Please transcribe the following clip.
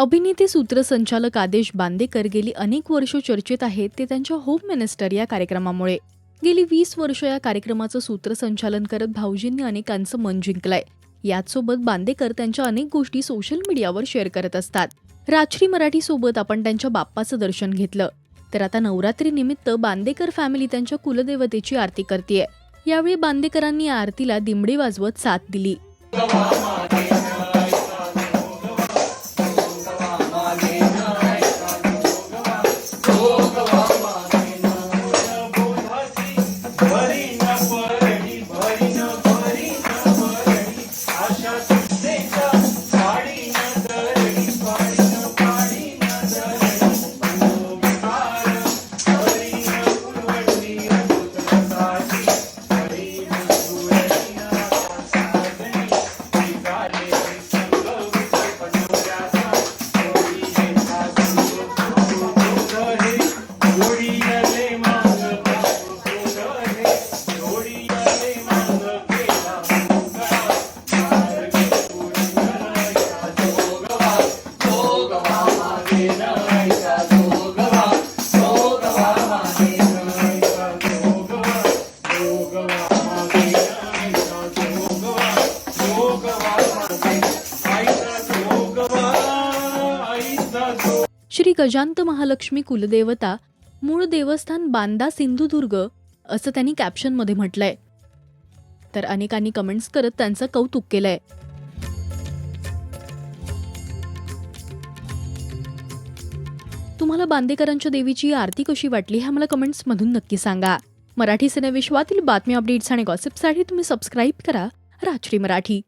अभिनेते सूत्रसंचालक आदेश बांदेकर गेली अनेक वर्ष चर्चेत आहेत ते त्यांच्या होम मिनिस्टर या कार्यक्रमामुळे. गेली वीस वर्ष या कार्यक्रमाचं सूत्रसंचालन करत भाऊजींनी अनेकांचं मन जिंकलंय. याचसोबत बांदेकर त्यांच्या अनेक गोष्टी सोशल मीडियावर शेअर करत असतात. राजश्री मराठी सोबत आपण त्यांच्या बाप्पाचं दर्शन घेतलं. तर आता नवरात्रीनिमित्त बांदेकर फॅमिली त्यांच्या कुलदेवतेची आरती करतेय. यावेळी बांदेकरांनी या आरतीला दिमडी वाजवत साथ दिली. श्री गजांत महालक्ष्मी कुलदेवता मूळ देवस्थान बांदा सिंधुदुर्ग असं त्यांनी कॅप्शनमध्ये म्हटलंय. तर अनेकांनी कमेंट्स करत त्यांचं कौतुक केलंय. तुम्हाला बांदेकरांच्या देवीची आरती कशी वाटली हे मला कमेंट्समधून नक्की सांगा. मराठी सिनेविश्वातील बातमी अपडेट्स आणि गॉसिपसाठी तुम्ही सबस्क्राईब करा. राजश्री मराठी.